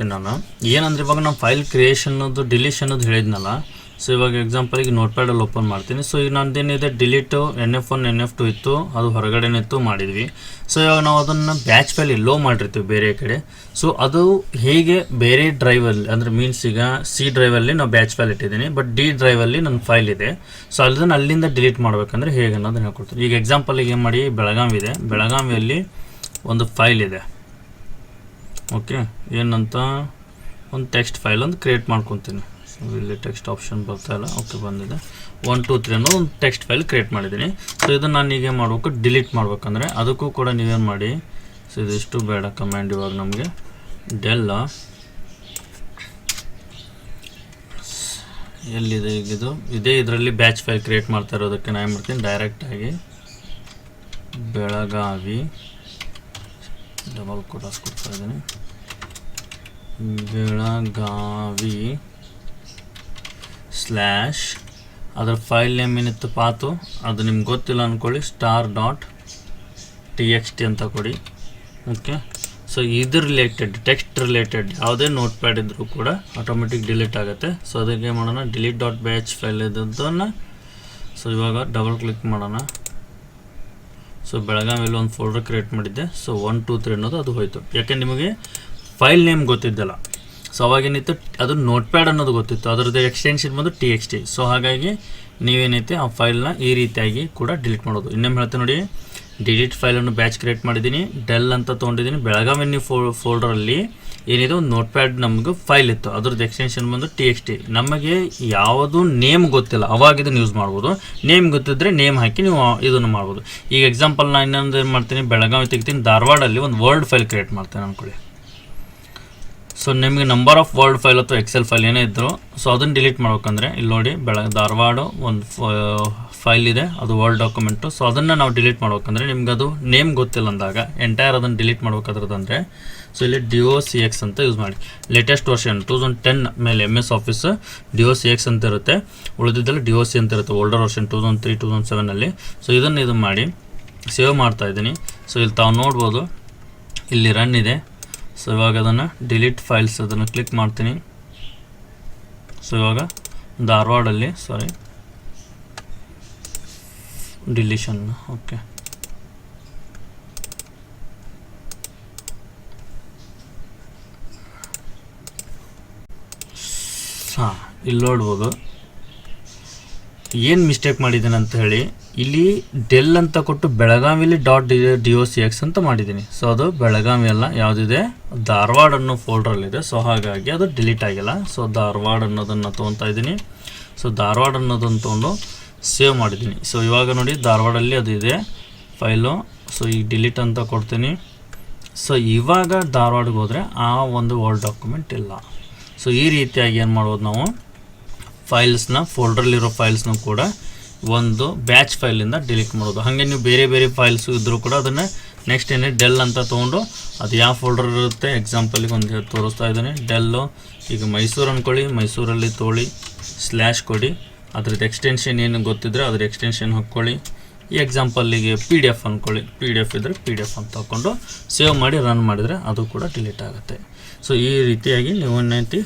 ಹೇಳ್ಕೊಡ್ತೀನಿ ನಾನು. ಏನಂದ್ರೆ ಇವಾಗ ನಾವು ಫೈಲ್ ಕ್ರಿಯೇಷನ್ನದು ಡಿಲೀಷನ್ನದು ಹೇಳಿದ್ನಲ್ಲ. ಸೊ ಇವಾಗ ಎಕ್ಸಾಂಪಲಿಗೆ ನೋಟ್ ಪ್ಯಾಡಲ್ಲಿ ಓಪನ್ ಮಾಡ್ತೀನಿ. ಸೊ ಈಗ ಏನಿದೆ delete N F one N F two ಇತ್ತು. ಅದು ಹೊರಗಡೆನೇ ಇತ್ತು, ಮಾಡಿದ್ವಿ. ಸೊ ಇವಾಗ ನಾವು ಅದನ್ನು ಬ್ಯಾಚ್ ಫೈಲ್ ಲೋ ಮಾಡಿರ್ತೀವಿ ಬೇರೆ ಕಡೆ. ಸೊ ಅದು ಹೇಗೆ ಬೇರೆ ಡ್ರೈವಲ್ಲಿ ಅಂದರೆ ಮೀನ್ಸ್ ಈಗ ಸಿ ಡ್ರೈವಲ್ಲಿ ನಾವು ಬ್ಯಾಚ್ ಫೈಲ್ ಇಟ್ಟಿದ್ದೀನಿ. ಬಟ್ ಡಿ ಡ್ರೈವಲ್ಲಿ ನನ್ನ ಫೈಲ್ ಇದೆ. ಸೊ ಅದನ್ನು ಅಲ್ಲಿಂದ ಡಿಲೀಟ್ ಮಾಡಬೇಕಂದ್ರೆ ಹೇಗೆ ಅನ್ನೋದನ್ನ ಹೇಳ್ಕೊಡ್ತೀನಿ. ಈಗ ಎಕ್ಸಾಂಪಲಿಗೆ ಏನು ಮಾಡಿ ಬೆಳಗಾವಿ ಇದೆ ಬೆಳಗಾವಿಯಲ್ಲಿ ಒಂದು ಫೈಲ್ ಇದೆ. ಓಕೆ, ಏನಂತ? ಒಂದು ಟೆಕ್ಸ್ಟ್ ಫೈಲ್ ಒಂದು ಕ್ರಿಯೇಟ್ ಮಾಡ್ಕೊತೀನಿ. ಸೊ ಇಲ್ಲಿ ಟೆಕ್ಸ್ಟ್ ಆಪ್ಷನ್ ಬರ್ತಾ ಇಲ್ಲ. ಓಕೆ, ಬಂದಿದೆ. ಒನ್ ಟು ತ್ರೀ ಅನ್ನೋ ಒಂದು ಟೆಕ್ಸ್ಟ್ ಫೈಲ್ ಕ್ರಿಯೇಟ್ ಮಾಡಿದ್ದೀನಿ. ಸೊ ಇದನ್ನು ನಾನು ಈಗ ಮಾಡಬೇಕು? ಡಿಲೀಟ್ ಮಾಡ್ಬೇಕಂದ್ರೆ ಅದಕ್ಕೂ ಕೂಡ ನೀವೇನು ಮಾಡಿ? ಸೊ ಇದಿಷ್ಟು ಬೇಡ ಕಮ್ಯಾಂಡ್ ಇವಾಗ ನಮಗೆ. ಡೆಲ್ಲ ಎಲ್ಲಿದೆ ಈಗ ಇದು? ಇದೇ ಇದರಲ್ಲಿ ಬ್ಯಾಚ್ ಫೈಲ್ ಕ್ರಿಯೇಟ್ ಮಾಡ್ತಾ ಇರೋದಕ್ಕೆ ನಾನು ಏನು ಮಾಡ್ತೀನಿ? ಡೈರೆಕ್ಟಾಗಿ ಬೆಳಗಾವಿ. ಡಬಲ್ ಕೋಟಾಸ್ ಕೊಡ್ತಾ ಇದ್ದೀನಿ. ಬೆಳಗಾವಿ ಸ್ಲ್ಯಾಶ್ ಅದರ ಫೈಲ್ ನೇಮ್ ಏನಿತ್ತು ಪಾತು, ಅದು ನಿಮ್ಗೆ ಗೊತ್ತಿಲ್ಲ ಅಂದ್ಕೊಳ್ಳಿ star dot T X T ಅಂತ ಕೊಡಿ. ಓಕೆ ಸೊ ಇದು ರಿಲೇಟೆಡ್ ಟೆಕ್ಸ್ಟ್ ರಿಲೇಟೆಡ್ ಯಾವುದೇ ನೋಟ್ ಪ್ಯಾಡ್ ಇದ್ದರೂ ಕೂಡ ಆಟೋಮೆಟಿಕ್ ಡಿಲೀಟ್ ಆಗುತ್ತೆ. ಸೊ ಅದಕ್ಕೆ ಮಾಡೋಣ ಡಿಲೀಟ್ ಡಾಟ್ ಬ್ಯಾಚ್ ಫೈಲ್ ಇದ್ದದ್ದನ್ನು ಸೊ ಇವಾಗ ಡಬಲ್ ಕ್ಲಿಕ್ ಮಾಡೋಣ. ಸೊ ಬೆಳಗಾವಿಯಲ್ಲಿ ಒಂದು ಫೋಲ್ಡರ್ ಕ್ರಿಯೇಟ್ ಮಾಡಿದ್ದೆ. ಸೊ ಒನ್ ಟೂ ತ್ರೀ ಅನ್ನೋದು ಅದು ಹೋಯಿತು. ಯಾಕೆ ನಿಮಗೆ ಫೈಲ್ ನೇಮ್ ಗೊತ್ತಿದ್ದಲ್ಲ. ಸೊ ಅವಾಗೇನಿತ್ತು? ಅದು ನೋಟ್ ಪ್ಯಾಡ್ ಅನ್ನೋದು ಗೊತ್ತಿತ್ತು. ಅದರದ್ದು ಎಕ್ಸ್ಟೆನ್ಷನ್ ಬಂದು ಟಿ ಎಕ್ಸ್ ಟಿ ಸೊ ಹಾಗಾಗಿ ನೀವೇನೈತೆ ಆ ಫೈಲ್ನ ಈ ರೀತಿಯಾಗಿ ಕೂಡ ಡಿಲೀಟ್ ಮಾಡೋದು. ಇನ್ನೇನು ಹೇಳ್ತೀನಿ ನೋಡಿ. ಡಿಲೀಟ್ ಫೈಲನ್ನು ಬ್ಯಾಚ್ ಕ್ರಿಯೇಟ್ ಮಾಡಿದ್ದೀನಿ. ಡೆಲ್ ಅಂತ ತೊಗೊಂಡಿದ್ದೀನಿ. ಬೆಳಗಾವಿ ನೀವು ಫೋ ಫೋಲ್ಡರಲ್ಲಿ ಏನಿದೆ? ನೋಟ್ ಪ್ಯಾಡ್ ನಮಗೆ ಫೈಲ್ ಇತ್ತು. ಅದ್ರದ್ದು ಎಕ್ಸ್ಟೆನ್ಷನ್ ಬಂದು ಟಿ ಎಕ್ಸ್ ಟಿ ನಮಗೆ ಯಾವುದು ನೇಮ್ ಗೊತ್ತಿಲ್ಲ. ಅವಾಗ ಇದನ್ನು ಯೂಸ್ ಮಾಡ್ಬೋದು. ನೇಮ್ ಗೊತ್ತಿದ್ರೆ ನೇಮ್ ಹಾಕಿ ನೀವು ಇದನ್ನು ಮಾಡ್ಬೋದು. ಈಗ ಎಕ್ಸಾಂಪಲ್ ನಾನು ಇನ್ನೊಂದು ಏನು ಮಾಡ್ತೀನಿ? ಬೆಳಗಾವಿ ತೆಗಿತೀನಿ. ಧಾರವಾಡಲ್ಲಿ ಒಂದು ವರ್ಡ್ ಫೈಲ್ ಕ್ರಿಯೇಟ್ ಮಾಡ್ತೇನೆ ಅಂದ್ಕೊಳ್ಳಿ ಸೊ ನಿಮಗೆ ನಂಬರ್ ಆಫ್ ವರ್ಡ್ ಫೈಲ್ ಅಥವಾ ಎಕ್ಸೆಲ್ ಫೈಲ್ ಏನೇ ಇದ್ದರು ಸೊ ಅದನ್ನು ಡಿಲೀಟ್ ಮಾಡ್ಬೇಕಂದ್ರೆ, ಇಲ್ಲಿ ನೋಡಿ, ಬೆಳ, ಧಾರವಾಡ ಒಂದು ಫೈಲ್ ಇದೆ, ಅದು ವರ್ಡ್ ಡಾಕ್ಯುಮೆಂಟು ಸೊ ಅದನ್ನು ನಾವು ಡಿಲೀಟ್ ಮಾಡ್ಬೇಕಂದ್ರೆ, ನಿಮ್ಗೆ ಅದು ನೇಮ್ ಗೊತ್ತಿಲ್ಲ ಅಂದಾಗ ಎಂಟೈರ್ ಅದನ್ನು ಡಿಲೀಟ್ ಮಾಡ್ಬೇಕಾದ್ರದಂದರೆ ಸೊ ಇಲ್ಲಿ ಡಿ ಒ ಸಿ ಎಕ್ಸ್ ಅಂತ ಯೂಸ್ ಮಾಡಿ. Latest version two thousand ten ಮೇಲೆ M S Office D O C X ಅಂತ ಇರುತ್ತೆ. ಉಳಿದಿದ್ದಲ್ಲಿ ಡಿ ಒ ಸಿ ಅಂತ ಇರುತ್ತೆ older version two thousand three two thousand ಸೆವೆನಲ್ಲಿ so ಇದನ್ನು ಇದು ಮಾಡಿ ಸೇವ್ ಮಾಡ್ತಾ ಇದ್ದೀನಿ. ಸೊ ಇಲ್ಲಿ ತಾವು ನೋಡ್ಬೋದು, ಇಲ್ಲಿ ರನ್ ಇದೆ. ಸೊ ಇವಾಗ ಅದನ್ನು ಡಿಲೀಟ್ ಫೈಲ್ಸ್ ಅದನ್ನು ಕ್ಲಿಕ್ ಮಾಡ್ತೀನಿ. ಸೊ ಇವಾಗ ಧಾರವಾಡಲ್ಲಿ ಸಾರಿ ಡಿಲೀಷನ್ ಓಕೆ ಹಾಂ ಇಲ್ಲಿ ನೋಡ್ಬೋದು. ಏನು ಮಿಸ್ಟೇಕ್ ಮಾಡಿದ್ದೀನಿ ಅಂತ ಹೇಳಿ, ಇಲ್ಲಿ ಡೆಲ್ ಅಂತ ಕೊಟ್ಟು ಬೆಳಗಾವಿಲಿ dot D D O C X ಅಂತ ಮಾಡಿದ್ದೀನಿ. ಸೊ ಅದು ಬೆಳಗಾವಿ ಅಲ್ಲ, ಯಾವುದಿದೆ? ಧಾರವಾಡ ಅನ್ನೋ ಫೋಲ್ಡ್ರಲ್ಲಿದೆ ಸೊ ಹಾಗಾಗಿ ಅದು ಡಿಲೀಟ್ ಆಗಿಲ್ಲ. ಸೊ ಧಾರವಾಡ ಅನ್ನೋದನ್ನು ತೊಗೊತಾ ಇದ್ದೀನಿ. ಸೊ ಧಾರವಾಡ ಅನ್ನೋದನ್ನು ತೊಗೊಂಡು ಸೇವ್ ಮಾಡಿದ್ದೀನಿ. ಸೊ ಇವಾಗ ನೋಡಿ, ಧಾರವಾಡಲ್ಲಿ ಅದು ಇದೆ ಫೈಲು. ಸೊ ಈಗ ಡಿಲೀಟ್ ಅಂತ ಕೊಡ್ತೀನಿ. ಸೊ ಇವಾಗ ಧಾರವಾಡಕ್ಕೆ ಹೋದರೆ ಆ ಒಂದು ವರ್ಡ್ ಡಾಕ್ಯುಮೆಂಟ್ ಇಲ್ಲ. ಸೊ ಈ ರೀತಿಯಾಗಿ ಏನು ಮಾಡ್ಬೋದು ನಾವು? ಫೈಲ್ಸ್ನ ಫೋಲ್ಡ್ರಲ್ಲಿರೋ ಫೈಲ್ಸ್ನ ಕೂಡ ಒಂದು ಬ್ಯಾಚ್ ಫೈಲಿಂದ ಡಿಲೀಟ್ ಮಾಡೋದು. ಹಾಗೆ ನೀವು ಬೇರೆ ಬೇರೆ ಫೈಲ್ಸ್ ಇದ್ದರೂ ಕೂಡ ಅದನ್ನು ನೆಕ್ಸ್ಟ್ ಏನೇ ಡೆಲ್ ಅಂತ ತೊಗೊಂಡು ಅದು ಯಾವ ಫೋಲ್ಡರ್ ಇರುತ್ತೆ ಎಕ್ಸಾಂಪಲಿಗೆ ಒಂದು ತೋರಿಸ್ತಾ ಇದ್ದೀನಿ. ಡೆಲ್ಲು ಈಗ ಮೈಸೂರು ಅಂದ್ಕೊಳ್ಳಿ ಮೈಸೂರಲ್ಲಿ ತೋಳಿ ಸ್ಲ್ಯಾಶ್ ಕೊಡಿ. ಅದ್ರದ್ದು ಎಕ್ಸ್ಟೆನ್ಷನ್ ಏನು ಗೊತ್ತಿದ್ರೆ ಅದ್ರ ಎಕ್ಸ್ಟೆನ್ಷನ್ ಹಾಕ್ಕೊಳ್ಳಿ. ಈ ಎಕ್ಸಾಂಪಲ್ಲಿಗೆ ಪಿ ಡಿ ಎಫ್ ಅಂದ್ಕೊಳ್ಳಿ ಪಿ ಡಿ ಎಫ್ ಇದ್ದರೆ ಪಿ ಡಿ ಎಫ್ ಅಂತ ಹಾಕ್ಕೊಂಡು ಸೇವ್ ಮಾಡಿ ರನ್ ಮಾಡಿದರೆ ಅದು ಕೂಡ ಡಿಲೀಟ್ ಆಗುತ್ತೆ. ಸೊ ಈ ರೀತಿಯಾಗಿ ನೀವು ಏನೈತಿ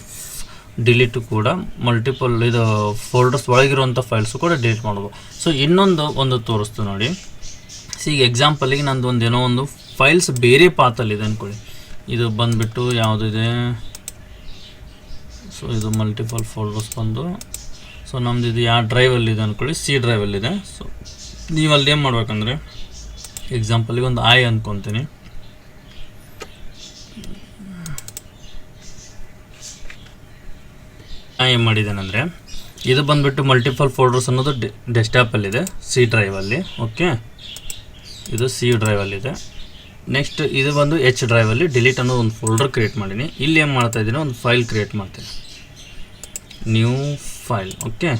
ಡಿಲೀಟ್ ಕೂಡ ಮಲ್ಟಿಪಲ್ ಇದು ಫೋಲ್ಡರ್ಸ್ ಒಳಗಿರುವಂಥ ಫೈಲ್ಸ್ ಕೂಡ ಡಿಲೀಟ್ ಮಾಡ್ಬೋದು ಸೊ ಇನ್ನೊಂದು ಒಂದು ತೋರಿಸ್ತು ನೋಡಿ. ಸೊ ಈಗ ಎಕ್ಸಾಂಪಲಿಗೆ ನಂದು ಒಂದು ಏನೋ ಒಂದು ಫೈಲ್ಸ್ ಬೇರೆ ಪಾತಲ್ಲಿದೆ ಅಂದ್ಕೊಳ್ಳಿ ಇದು ಬಂದುಬಿಟ್ಟು ಯಾವುದಿದೆ ಸೊ ಇದು ಮಲ್ಟಿಪಲ್ ಫೋಲ್ಡರ್ಸ್ ಬಂದು ಸೊ ನಮ್ಮದು ಇದು ಯಾವ ಡ್ರೈವಲ್ಲಿದೆ ಅಂದ್ಕೊಳ್ಳಿ ಸಿ ಡ್ರೈವಲ್ಲಿದೆ ಸೊ ನೀವು ಅಲ್ಲಿ ಏನು ಮಾಡ್ಬೇಕಂದ್ರೆ ಎಕ್ಸಾಂಪಲಿಗೆ ಒಂದು ಐ ಅಂದ್ಕೊತೀನಿ ಏನು ಮಾಡಿದ್ದೇನೆಂದರೆ, ಇದು ಬಂದುಬಿಟ್ಟು ಮಲ್ಟಿಪಲ್ ಫೋಲ್ಡರ್ಸ್ ಅನ್ನೋದು ಡೆಸ್ಕ್ಟಾಪಲ್ಲಿದೆ ಸಿ ಡ್ರೈವಲ್ಲಿ ಓಕೆ ಇದು ಸಿ ಡ್ರೈವಲ್ಲಿದೆ ನೆಕ್ಸ್ಟ್ ಇದು ಬಂದು ಎಚ್ ಡ್ರೈವಲ್ಲಿ ಡಿಲೀಟ್ ಅನ್ನೋ ಒಂದು ಫೋಲ್ಡರ್ ಕ್ರಿಯೇಟ್ ಮಾಡೀನಿ. ಇಲ್ಲಿ ಏನು ಮಾಡ್ತಾ ಇದ್ದೀನಿ, ಒಂದು ಫೈಲ್ ಕ್ರಿಯೇಟ್ ಮಾಡ್ತೀನಿ. ನ್ಯೂ ಫೈಲ್ ಓಕೆ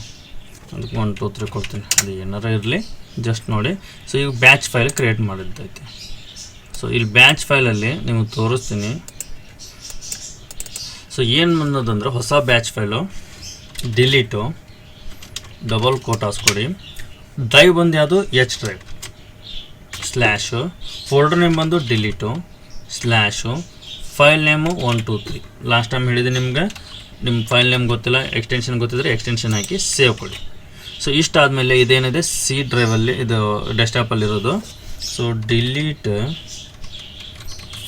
ಅದಕ್ಕೆ ಒನ್ ಟೂ ತ್ರೀ ಕೊಡ್ತೀನಿ. ಅದು ಏನಾರ ಇರಲಿ ಜಸ್ಟ್ ನೋಡಿ. ಸೊ ಈಗ ಬ್ಯಾಚ್ ಫೈಲ್ ಕ್ರಿಯೇಟ್ ಮಾಡಿದ್ದೈತೆ. ಸೊ ಇಲ್ಲಿ ಬ್ಯಾಚ್ ಫೈಲಲ್ಲಿ ನಿಮಗೆ ತೋರಿಸ್ತೀನಿ. ಸೊ ಏನು ಬಂದದಂದ್ರೆ ಹೊಸ batch file delete double quotes ಕೊಡಿ. ಡ್ರೈವ್ ಬಂದು ಯಾವುದು? H drive slash folder name ಬಂದು delete slash file name one two three last time ಹೇಳಿದೆ ನಿಮಗೆ. ನಿಮ್ಮ ಫೈಲ್ ನೇಮ್ ಗೊತ್ತಿಲ್ಲ ಎಕ್ಸ್ಟೆನ್ಷನ್ ಗೊತ್ತಿದ್ರೆ ಎಕ್ಸ್ಟೆನ್ಷನ್ ಹಾಕಿ ಸೇವ್ ಕೊಡಿ. ಸೊ ಇಷ್ಟಾದಮೇಲೆ ಇದೇನಿದೆ? ಸಿ ಡ್ರೈವಲ್ಲಿ ಇದು ಡೆಸ್ಕ್ಟಾಪಲ್ಲಿರೋದು so delete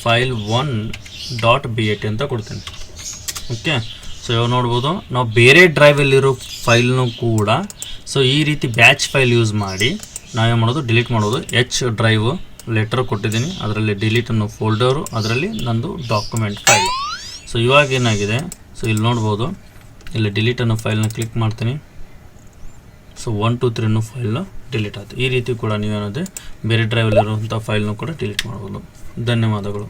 file one dot B A T ಅಂತ ಕೊಡ್ತೀನಿ. ಓಕೆ? ಸೊ ಇವಾಗ ನೋಡ್ಬೋದು. ನಾವು ಬೇರೆ ಡ್ರೈವಲ್ಲಿರೋ ಫೈಲ್ನು ಕೂಡ ಸೊ ಈ ರೀತಿ ಬ್ಯಾಚ್ ಫೈಲ್ ಯೂಸ್ ಮಾಡಿ ನಾವೇನು ಮಾಡೋದು? ಡಿಲೀಟ್ ಮಾಡೋದು. ಎಚ್ ಡ್ರೈವ್ ಲೆಟರ್ ಕೊಟ್ಟಿದ್ದೀನಿ. ಅದರಲ್ಲಿ ಡಿಲೀಟ್ ಅನ್ನೋ ಫೋಲ್ಡರು ಅದರಲ್ಲಿ ನಂದು ಡಾಕ್ಯುಮೆಂಟ್ ಫೈಲ್ ಸೊ ಇವಾಗ ಏನಾಗಿದೆ? ಸೊ ಇಲ್ಲಿ ನೋಡ್ಬೋದು. ಇಲ್ಲಿ ಡಿಲೀಟ್ ಅನ್ನೋ ಫೈಲ್ನ ಕ್ಲಿಕ್ ಮಾಡ್ತೀನಿ. ಸೊ ಒನ್ ಟು ತ್ರೀ ಅನ್ನೋ ಫೈಲ್ನ ಡಿಲೀಟ್ ಆಯ್ತು. ಈ ರೀತಿ ಕೂಡ ನೀವೇನಾದರೆ ಬೇರೆ ಡ್ರೈವಲ್ಲಿರುವಂಥ ಫೈಲ್ನು ಕೂಡ ಡಿಲೀಟ್ ಮಾಡ್ಬೋದು. ಧನ್ಯವಾದಗಳು.